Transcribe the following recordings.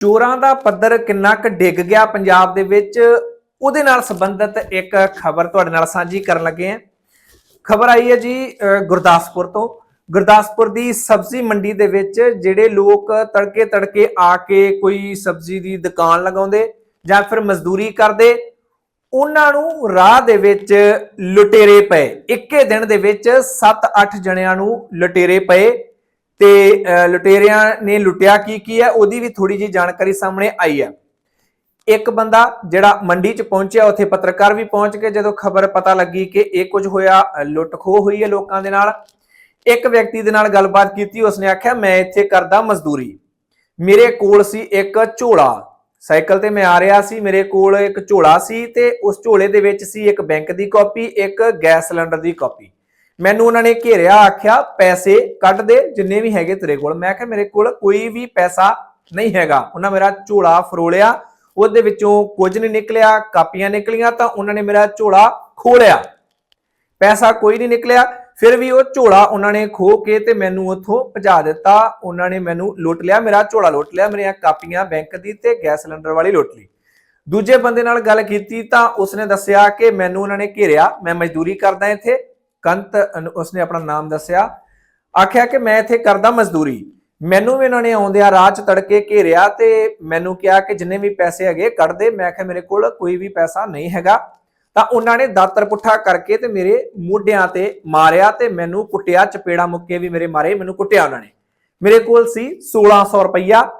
ਚੋਰਾਂ ਦਾ ਪੱਧਰ ਕਿੰਨਾ ਕੁ ਡਿੱਗ ਗਿਆ ਪੰਜਾਬ ਦੇ ਵਿੱਚ, ਉਹਦੇ ਨਾਲ ਸੰਬੰਧਿਤ ਇੱਕ ਖਬਰ ਤੁਹਾਡੇ ਨਾਲ ਸਾਂਝੀ ਕਰਨ ਲੱਗੇ ਹਾਂ। ਖਬਰ ਆਈ ਹੈ ਜੀ ਗੁਰਦਾਸਪੁਰ ਤੋਂ। ਗੁਰਦਾਸਪੁਰ ਦੀ ਸਬਜ਼ੀ ਮੰਡੀ ਦੇ ਵਿੱਚ ਜਿਹੜੇ ਲੋਕ ਤੜਕੇ ਤੜਕੇ ਆ ਕੇ ਕੋਈ ਸਬਜ਼ੀ ਦੀ ਦੁਕਾਨ ਲਗਾਉਂਦੇ ਜਾਂ ਫਿਰ ਮਜ਼ਦੂਰੀ ਕਰਦੇ, ਉਹਨਾਂ ਨੂੰ ਰਾਹ ਦੇ ਵਿੱਚ ਲੁਟੇਰੇ ਪਏ। ਇੱਕੇ ਦਿਨ ਦੇ ਵਿੱਚ 7-8 ਜਣਿਆਂ ਨੂੰ ਲੁਟੇਰੇ ਪਏ। ਤੇ ਲੁਟੇਰਿਆਂ ਨੇ ਲੁੱਟਿਆ ਕੀ ਕੀ ਹੈ? ਉਹਦੀ ਵੀ ਥੋੜੀ ਜੀ ਜਾਣਕਾਰੀ ਸਾਹਮਣੇ ਆਈ ਹੈ। ਇੱਕ ਬੰਦਾ ਜਿਹੜਾ ਮੰਡੀ 'ਚ ਪਹੁੰਚਿਆ, ਉੱਥੇ ਪੱਤਰਕਾਰ ਵੀ ਪਹੁੰਚ ਕੇ ਜਦੋਂ ਖਬਰ ਪਤਾ ਲੱਗੀ ਕਿ ਇਹ ਕੁਝ ਹੋਇਆ ਲੁੱਟ ਖੋਹ ਹੋਈ ਹੈ ਲੋਕਾਂ ਦੇ ਨਾਲ। ਇੱਕ ਵਿਅਕਤੀ ਦੇ ਨਾਲ ਗੱਲਬਾਤ ਕੀਤੀ, ਉਸਨੇ ਆਖਿਆ, ਮੈਂ ਇੱਥੇ ਕਰਦਾ ਮਜ਼ਦੂਰੀ। ਮੇਰੇ ਕੋਲ ਸੀ ਇੱਕ ਝੋਲਾ। ਸਾਈਕਲ ਤੇ ਮੈਂ ਆ ਰਿਹਾ ਸੀ, ਮੇਰੇ ਕੋਲ ਇੱਕ ਝੋਲਾ ਸੀ ਤੇ ਉਸ ਝੋਲੇ ਦੇ ਵਿੱਚ ਸੀ ਇੱਕ ਬੈਂਕ ਦੀ ਕਾਪੀ, ਇੱਕ ਗੈਸ ਸਿਲੰਡਰ ਦੀ ਕਾਪੀ। ਮੈਨੂੰ ਉਹਨਾਂ ਨੇ ਘੇਰਿਆ, ਆਖਿਆ, ਪੈਸੇ ਕੱਢ ਦੇ, ਜਿੰਨੇ ਵੀ ਹੈਗੇ ਤੇਰੇ ਕੋਲ। ਮੈਂ ਕਿਹਾ, ਮੇਰੇ ਕੋਲ ਕੋਈ ਵੀ ਪੈਸਾ ਨਹੀਂ ਹੈਗਾ। ਉਹਨਾਂ ਮੇਰਾ ਝੋਲਾ ਫਰੋਲਿਆ, ਉਹਦੇ ਵਿੱਚੋਂ ਕੁਝ ਨਹੀਂ ਨਿਕਲਿਆ, ਕਾਪੀਆਂ ਨਿਕਲੀਆਂ ਤਾਂ ਉਹਨਾਂ ਨੇ ਮੇਰਾ ਝੋਲਾ ਖੋਲਿਆ ਪੈਸਾ ਕੋਈ ਨਹੀਂ ਨਿਕਲਿਆ, ਫਿਰ ਵੀ ਉਹ ਝੋਲਾ ਉਹਨਾਂ ਨੇ ਖੋ ਕੇ ਤੇ ਮੈਨੂੰ ਉੱਥੋਂ ਭਜਾ ਦਿੱਤਾ। ਉਹਨਾਂ ਨੇ ਮੈਨੂੰ ਲੁੱਟ ਲਿਆ, ਮੇਰਾ ਝੋਲਾ ਲੁੱਟ ਲਿਆ, ਮੇਰੀਆਂ ਕਾਪੀਆਂ ਬੈਂਕ ਦੀ ਤੇ ਗੈਸ ਸਿਲੰਡਰ ਵਾਲੀ ਲੁੱਟ ਲਈ। ਦੂਜੇ ਬੰਦੇ ਨਾਲ ਗੱਲ ਕੀਤੀ ਤਾਂ ਉਸਨੇ ਦੱਸਿਆ ਕਿ ਮੈਨੂੰ ਉਹਨਾਂ ਨੇ ਘੇਰਿਆ, ਮੈਂ ਮਜ਼ਦੂਰੀ ਕਰਦਾ ਇੱਥੇ। ਕੰਤ ਉਸਨੇ ਆਪਣਾ ਨਾਮ ਦੱਸਿਆ। ਆਖਿਆ ਕਿ ਮੈਂ ਇੱਥੇ ਕਰਦਾ ਮਜ਼ਦੂਰੀ। ਮੈਨੂੰ ਵੀ ਉਹਨਾਂ ਨੇ ਆਉਂਦਿਆਂ ਰਾਹ 'ਚ ਤੜਕੇ ਘੇਰਿਆ ਤੇ ਮੈਨੂੰ ਕਿਹਾ ਕਿ ਜਿੰਨੇ ਵੀ ਪੈਸੇ ਹੈਗੇ ਕੱਢ ਦੇ। ਮੈਂ ਕਿਹਾ, ਮੇਰੇ ਕੋਲ ਕੋਈ ਵੀ ਪੈਸਾ ਨਹੀਂ ਹੈਗਾ। ਤਾਂ ਉਹਨਾਂ ਨੇ ਦਾਤਰ ਪੁੱਠਾ ਕਰਕੇ ਤੇ ਮੇਰੇ ਮੋਢਿਆਂ ਤੇ ਮਾਰਿਆ ਤੇ ਮੈਨੂੰ ਕੁੱਟਿਆ। ਚਪੇੜਾ ਮੁੱਕੇ ਵੀ ਮੇਰੇ ਮਾਰੇ, ਮੈਨੂੰ ਕੁੱਟਿਆ ਉਹਨਾਂ ਨੇ। ਮੇਰੇ ਕੋਲ ਸੀ 1600 ਰੁਪਈਆ।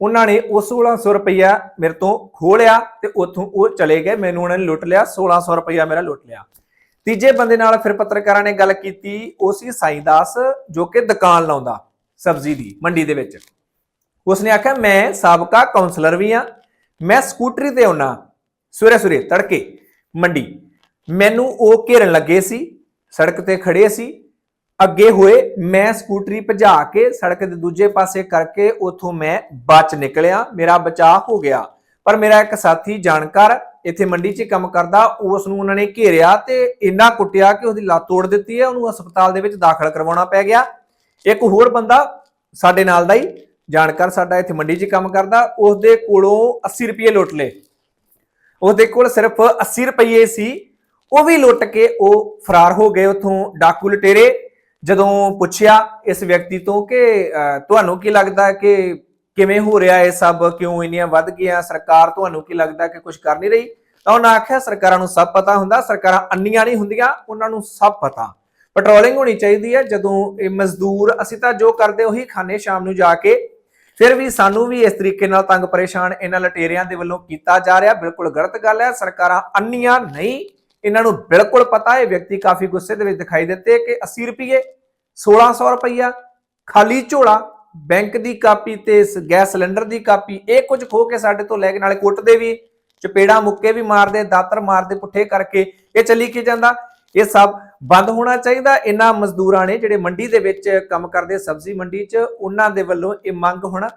ਉਹਨਾਂ ਨੇ ਉਹ 1600 ਰੁਪਈਆ ਮੇਰੇ ਤੋਂ ਖੋਹ ਲਿਆ ਤੇ ਉੱਥੋਂ ਉਹ ਚਲੇ ਗਏ। ਮੈਨੂੰ ਉਹਨਾਂ ਨੇ ਲੁੱਟ ਲਿਆ। 1600 ਰੁਪਈਆ ਮੇਰਾ ਲੁੱਟ ਲਿਆ। ਤੀਜੇ ਬੰਦੇ ਨਾਲ ਫਿਰ ਪੱਤਰਕਾਰਾਂ ਨੇ ਗੱਲ ਕੀਤੀ, ਉਹ ਸੀ ਸਾਈਂ ਦਾਸ, ਜੋ ਕਿ ਦੁਕਾਨ ਲਾਉਂਦਾ ਸਬਜ਼ੀ ਦੀ, ਮੰਡੀ ਦੇ ਵਿੱਚ। ਉਸਨੇ ਆਖਿਆ, ਮੈਂ ਸਾਬਕਾ ਕਾਉਂਸਲਰ ਵੀ ਆ ਮੈਂ ਸਕੂਟਰੀ ਤੇ ਆਉਣਾ ਸਵੇਰੇ ਸਵੇਰੇ ਤੜਕੇ, ਮੰਡੀ। ਮੈਨੂੰ ਉਹ ਘੇਰਨ ਲੱਗੇ ਸੀ, ਸੜਕ ਤੇ ਖੜੇ ਸੀ। ਅੱਗੇ ਹੋਏ, ਮੈਂ ਸਕੂਟਰੀ ਭਜਾ ਕੇ ਸੜਕ ਦੇ ਦੂਜੇ ਪਾਸੇ ਕਰਕੇ ਉਥੋਂ ਮੈਂ ਬਚ ਨਿਕਲਿਆ, ਮੇਰਾ ਬਚਾਅ ਹੋ ਗਿਆ। ਪਰ ਮੇਰਾ ਇੱਕ ਸਾਥੀ ਜਾਣਕਾਰ ਇੱਥੇ ਮੰਡੀ 'ਚ ਕੰਮ ਕਰਦਾ ਉਸ ਨੂੰ ਉਹਨਾਂ ਨੇ ਘੇਰਿਆ ਤੇ ਇੰਨਾ ਕੁੱਟਿਆ ਕਿ ਉਹਦੀ ਲੱਤ ਤੋੜ ਦਿੱਤੀ ਹੈ ਉਹਨੂੰ ਹਸਪਤਾਲ ਦੇ ਵਿੱਚ ਦਾਖਲ ਕਰਵਾਉਣਾ ਪੈ ਗਿਆ। ਇੱਕ ਹੋਰ ਬੰਦਾ ਸਾਡੇ ਨਾਲ ਦਾ ਹੀ ਜਾਣਕਾਰ ਸਾਡਾ ਇੱਥੇ ਮੰਡੀ 'ਚ ਕੰਮ ਕਰਦਾ ਉਸ ਦੇ ਕੋਲੋਂ 80 ਰੁਪਏ ਲੁੱਟ ਲਏ। ਉਹਦੇ ਕੋਲ ਸਿਰਫ 80 ਰੁਪਏ ਸੀ ਉਹ ਵੀ ਲੁੱਟ ਕੇ ਉਹ ਫਰਾਰ ਹੋ ਗਏ ਉਥੋਂ ਡਾਕੂ ਲਟੇਰੇ। ਜਦੋਂ ਪੁੱਛਿਆ ਇਸ ਵਿਅਕਤੀ ਤੋਂ ਕਿ ਅਹ, ਤੁਹਾਨੂੰ ਕੀ ਲੱਗਦਾ ਕਿ ਕਿਵੇਂ ਹੋ ਰਿਹਾ ਇਹ ਸਭ? ਕਿਉਂ ਇੰਨੀਆਂ ਵੱਧ ਗਈਆਂ? ਸਰਕਾਰ ਤੁਹਾਨੂੰ ਕੀ ਲੱਗਦਾ ਕਿ ਕੁਝ ਕਰ ਨਹੀਂ ਰਹੀ? ਤਾਂ ਉਹਨਾਂ ਆਖਿਆ, ਸਰਕਾਰਾਂ ਨੂੰ ਸਭ ਪਤਾ ਹੁੰਦਾ, ਸਰਕਾਰਾਂ ਅੰਨੀਆਂ ਨਹੀਂ ਹੁੰਦੀਆਂ, ਉਹਨਾਂ ਨੂੰ ਸਭ ਪਤਾ। ਪੈਟਰੋਲਿੰਗ ਹੋਣੀ ਚਾਹੀਦੀ ਹੈ। ਜਦੋਂ ਇਹ ਮਜ਼ਦੂਰ, ਅਸੀਂ ਤਾਂ ਜੋ ਕਰਦੇ ਉਹੀ ਖਾਣੇ ਸ਼ਾਮ ਨੂੰ ਜਾ ਕੇ। ਫਿਰ ਵੀ ਸਾਨੂੰ ਵੀ ਇਸ ਤਰੀਕੇ ਨਾਲ ਤੰਗ ਪਰੇਸ਼ਾਨ ਇਹਨਾਂ ਲਟੇਰਿਆਂ ਦੇ ਵੱਲੋਂ ਕੀਤਾ ਜਾ ਰਿਹਾ। ਬਿਲਕੁਲ ਗਲਤ ਗੱਲ ਹੈ। ਸਰਕਾਰਾਂ ਅੰਨੀਆਂ ਨਹੀਂ। ਇਹਨਾਂ ਨੂੰ ਬਿਲਕੁਲ ਪਤਾ ਹੈ। ਵਿਅਕਤੀ ਕਾਫੀ ਗੁੱਸੇ ਦੇ ਵਿੱਚ ਦਿਖਾਈ ਦਿੱਤੇ ਕਿ 80 ਰੁਪਏ 1600 ਰੁਪਈਆ, ਖਾਲੀ ਝੋਲਾ ਬੈਂਕ ਦੀ ਕਾਪੀ ਤੇ ਗੈਸ ਸਿਲੰਡਰ ਦੀ ਕਾਪੀ, ਇਹ ਕੁਝ ਖੋ ਕੇ ਸਾਡੇ ਤੋਂ ਲੈ ਕੇ ਨਾਲੇ ਕੁੱਟਦੇ ਵੀ, ਚਪੇੜਾ ਮੁੱਕੇ ਵੀ ਮਾਰਦੇ, ਦਾਤਰ ਮਾਰਦੇ, ਪੁੱਠੇ ਕਰਕੇ ਇਹ ਚੱਲੀ ਕੀ ਜਾਂਦਾ? ਇਹ ਸਭ ਬੰਦ ਹੋਣਾ ਚਾਹੀਦਾ। ਇਹਨਾਂ ਮਜ਼ਦੂਰਾਂ ਨੇ ਜਿਹੜੇ ਮੰਡੀ ਦੇ ਵਿੱਚ ਕੰਮ ਕਰਦੇ ਸਬਜ਼ੀ ਮੰਡੀ 'ਚ, ਉਹਨਾਂ ਦੇ ਵੱਲੋਂ ਇਹ ਮੰਗ ਹੁਣ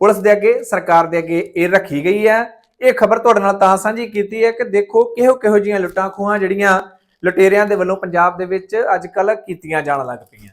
ਪੁਲਿਸ ਦੇ ਅੱਗੇ, ਸਰਕਾਰ ਦੇ ਅੱਗੇ ਇਹ ਰੱਖੀ ਗਈ ਹੈ। ਇਹ ਖਬਰ ਤੁਹਾਡੇ ਨਾਲ ਤਾਂ ਸਾਂਝੀ ਕੀਤੀ ਹੈ ਕਿ ਦੇਖੋ, ਕਿਹੋ ਕਿਹੋ ਜੀਆਂ ਲੁੱਟਾਂ ਖੋਹਾਂ ਜਿਹੜੀਆਂ ਲੁਟੇਰਿਆਂ ਦੇ ਵੱਲੋਂ ਪੰਜਾਬ ਦੇ ਵਿੱਚ ਅੱਜ ਕੱਲ ਕੀਤੀਆਂ ਜਾਣ ਲੱਗ ਪਈਆਂ।